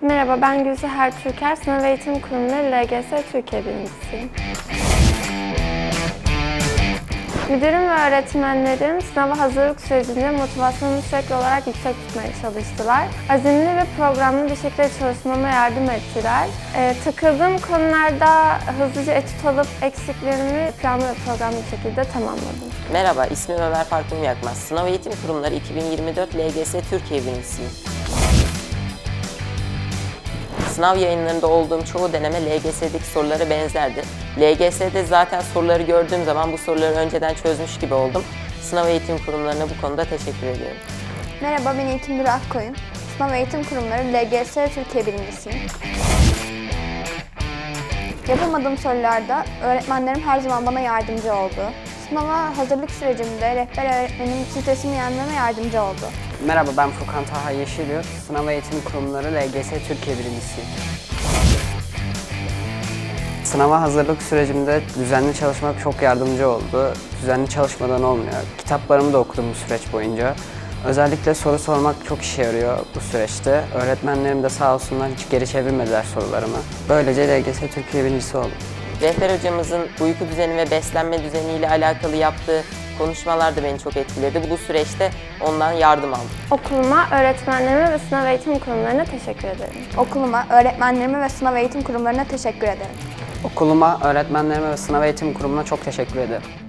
Merhaba, ben Gülseher Türker, Sınav Eğitim Kurumları LGS Türkiye birincisiyim. Müdürüm ve öğretmenlerim sınava hazırlık sürecinde motivasyonumu sürekli olarak yüksek tutmaya çalıştılar. Azimli ve programlı bir şekilde çalışmama yardım ettiler. Ee, takıldığım konularda hızlıca etüt alıp eksiklerimi planlı ve programlı şekilde tamamladım. Merhaba, ismim Ömer Farkın Yakmaz. Sınav Eğitim Kurumları 2024 LGS Türkiye birincisiyim. Sınav yayınlarında olduğum çoğu deneme LGS'deki sorulara benzerdi. LGS'de zaten soruları gördüğüm zaman bu soruları önceden çözmüş gibi oldum. Sınav Eğitim Kurumlarına bu konuda teşekkür ediyorum. Merhaba ben Eğitim Müdürü Akkoyun. Sınav Eğitim Kurumları LGS Türkiye birincisiyim. Yapamadığım sorularda öğretmenlerim her zaman bana yardımcı oldu. Sınava hazırlık sürecimde rehber öğretmenim stresimi yenmeme yardımcı oldu. Merhaba ben Furkan Taha Yeşilyurt. Sınav Eğitim Kurumları LGS Türkiye birincisiyim. Sınava hazırlık sürecimde düzenli çalışmak çok yardımcı oldu. Düzenli çalışmadan olmuyor. Kitaplarımı da okudum bu süreç boyunca. Özellikle soru sormak çok işe yarıyor bu süreçte. Öğretmenlerim de sağ olsunlar hiç geri çevirmediler sorularımı. Böylece LGS Türkiye birincisi oldum. Rehber hocamızın uyku düzeni ve beslenme düzeniyle alakalı yaptığı konuşmalar da beni çok etkiledi. Bu süreçte ondan yardım aldım. Okuluma, öğretmenlerime ve sınav eğitim kurumlarına teşekkür ederim. Okuluma, öğretmenlerime ve sınav eğitim kurumlarına teşekkür ederim. Okuluma, öğretmenlerime ve sınav eğitim kurumuna çok teşekkür ederim.